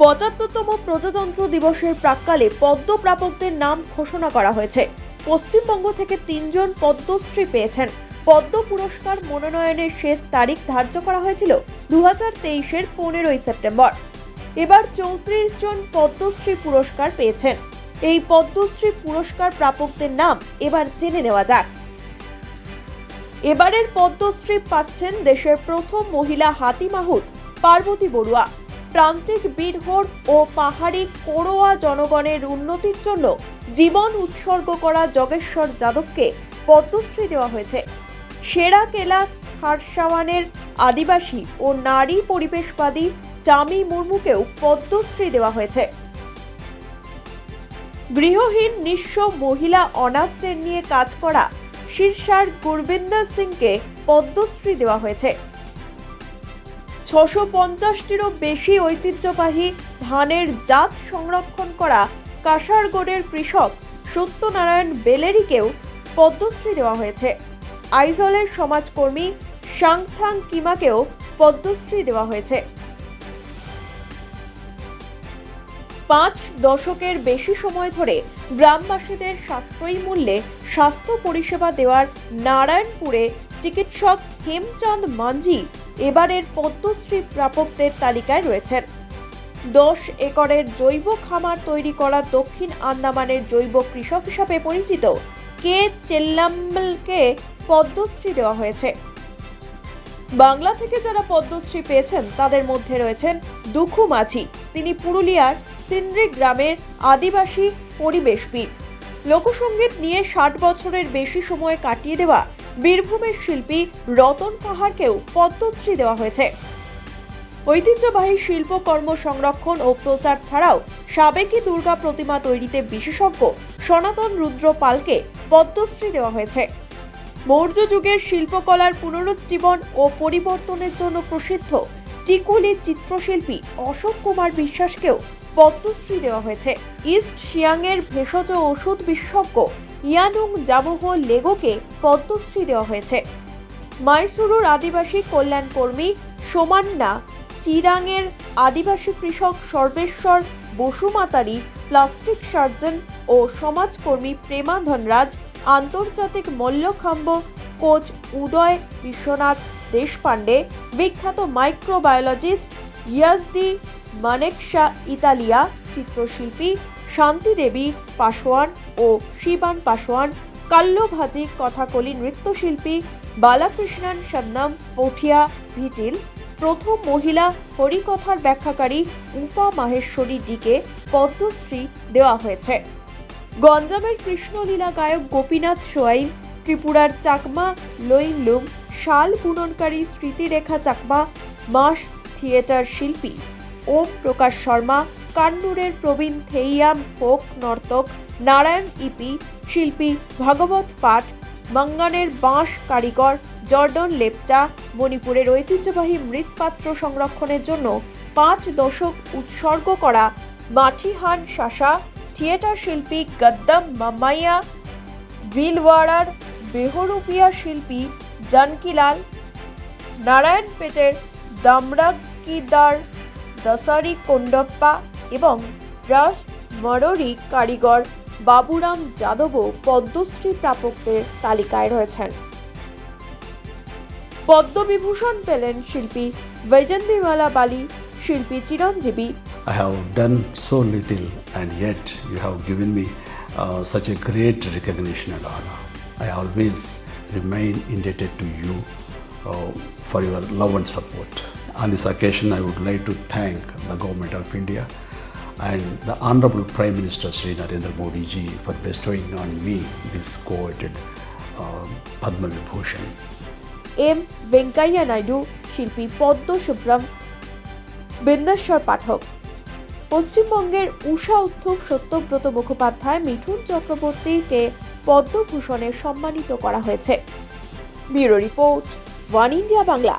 পঁচাত্তরতম প্রজাতন্ত্র দিবসের প্রাক্কালে পদ্ম প্রাপকদের নাম ঘোষণা করা হয়েছে। পশ্চিমবঙ্গ থেকে তিনজন পদ্মশ্রী পেয়েছেন। পদ্ম পুরস্কার মনোনয়নের শেষ তারিখ ধার্য করা হয়েছিল দু হাজার তেইশের পনেরোই সেপ্টেম্বর। এবার চৌত্রিশ জন পদ্মশ্রী পুরস্কার পেয়েছেন। এই পদ্মশ্রী পুরস্কার প্রাপকদের নাম এবার জেনে নেওয়া যাক। এবারের পদ্মশ্রী পাচ্ছেন দেশের প্রথম মহিলা হাতি মাহুত পার্বতী বড়ুয়া। প্রান্তিক বীরহোর ও পাহাড়ি কোরোয়া জনগণের উন্নতির জন্য জীবন উৎসর্গ করা জগেশ্বর যাদবকে পদ্মশ্রী দেওয়া হয়েছে। সেরা কেলা খারসাওয়ানের আদিবাসী ও নারী পরিবেশবাদী চামি মুর্মুকেও পদ্মশ্রী দেওয়া হয়েছে। গৃহহীন নিঃস্ব মহিলা অনাথদের নিয়ে কাজ করা শীর্ষার গুরবিন্দর সিংকে পদ্মশ্রী দেওয়া হয়েছে। ছশো পঞ্চাশটিরও বেশি ঐতিহ্যবাহী ধানের জাত সংরক্ষণ করা কাসারগড়ের কৃষক সত্যনারায়ণ বেলেরিকেও পদ্মশ্রী দেওয়া হয়েছে। আইজলের সমাজকর্মী সাংথাং কিমাকেও পদ্মশ্রী দেওয়া হয়েছে। পাঁচ দশকের বেশি সময় ধরে গ্রামবাসীদের সাশ্রয়ী মূল্যে স্বাস্থ্য পরিষেবা দেওয়ার নারায়ণপুরে চিকিৎসক হেমচন্দ মাঞ্জি এবারের পদ্মশ্রী প্রাপকদের তালিকায় রয়েছেন। দশ একরের জৈব খামার তৈরি করা দক্ষিণ আন্দামানের জৈব কৃষক হিসাবে পরিচিত কে চেল্লাম্বলকে পদ্মশ্রী দেওয়া হয়েছে। বাংলা থেকে যারা পদ্মশ্রী পেয়েছেন, তাদের মধ্যে রয়েছেন দুখু মাঝি। তিনি পুরুলিয়ার সিন্দ্রি গ্রামের আদিবাসী পরিবেশবিদ। লোকসঙ্গীত নিয়ে ষাট বছরের বেশি সময় কাটিয়ে দেওয়া বীরভূমের শিল্পী রতন পাহাড়কেও পদ্মশ্রী দেওয়া হয়েছে। ঐতিহ্যবাহী শিল্পকর্ম সংরক্ষণ ও প্রচার ছাড়াও সাবেকি দুর্গা প্রতিমা তৈরিতে বিশেষজ্ঞ সনাতন রুদ্র পালকে পদ্মশ্রী দেওয়া হয়েছে। মৌর্য যুগের শিল্পকলার পুনরুজ্জীবন ও পরিবর্তনের জন্য প্রসিদ্ধ টিকুলি চিত্রশিল্পী অশোক কুমার বিশ্বাসকেও পদ্মশ্রী দেওয়া হয়েছে। ইস্ট সিয়াংয়ের ভেষজ ওষুধ বিশেষজ্ঞ ইয়ানুং জাবহ লেগোকে পদ্মশ্রী দেওয়া হয়েছে। মাইসুরুর আদিবাসী কল্যাণ কর্মী সোমান্না চিরাংয়ের আদিবাসী কৃষক সর্বেশ্বর বসুমাতারি, প্লাস্টিক সার্জন ও সমাজকর্মী প্রেমা ধনরাজ আন্তর্জাতিক মল্লখাম্ব কোচ উদয় বিশ্বনাথ দেশপাণ্ডে, বিখ্যাত মাইক্রোবায়োলজিস্ট ইয়াজদি মানেকশা ইতালিয়া, চিত্রশিল্পী শান্তি দেবী পাশোয়ান ও শিবান পাশোয়ান কাল্লভাজি কথাকলি নৃত্যশিল্পী বালাকৃষ্ণন সন্নাম, পঠিয়া ভিটিল, প্রথম মহিলা হরিকথার ব্যাখ্যাকারী উপা মাহেশ্বরী ডিকে পদ্মশ্রী দেওয়া হয়েছে। গঞ্জামের কৃষ্ণলীলা গায়ক গোপীনাথ সোয়াইন, ত্রিপুরার চাকমা লইনলুম, শাল বুননকারী স্মৃতিরেখা চাকমা, মাস থিয়েটার শিল্পী। ওম প্রকাশ শর্মা, কান্নুরের প্রবীণ থেইয়াম ফোক নর্তক, নারায়ণ ইপি, শিল্পী ভাগবত পাঠ, মঙ্গানের বাঁশ কারিগর, জর্ডন লেপচা, মণিপুরের ঐতিহ্যবাহী মৃৎপাত্র সংরক্ষণের জন্য পাঁচ দশক উৎসর্গ করা মাঠিহান শাসা, থিয়েটার শিল্পী গদ্দাম মাম্মাইয়া ভিলওয়াড়ার বেহরুপিয়া শিল্পী জানকিলাল, নারায়ণপেটের দামরাগিদার দসারি কোন্ডপ্পা এবং রাস মররি কারিগর বাবুরাম যাদবও পদ্মশ্রী প্রাপকদের তালিকায় রয়েছেন পদ্মবিভূষণ পেলেন শিল্পী বৈজন্তীমালা বালি শিল্পী Chiranjeevi I have done so little, and yet you have given me uh, such a great recognition and honor. I always remain indebted to you uh, for your love and support. On this occasion, I would like to thank the Government of India and the Honorable Prime Minister Sri Narendra Modi ji for bestowing on me this coveted uh, Padma Vibhushan. M Venkaiah Naidu শিল্পী পদ্ম সুব্রম বিন্দেশ্বর পাঠক পশ্চিমবঙ্গের উষা উত্থুপ সত্যব্রত মুখোপাধ্যায় মিঠুন চক্রবর্তীকে পদ্মভূষণে সম্মানিত করা হয়েছে bureau report one India Bangla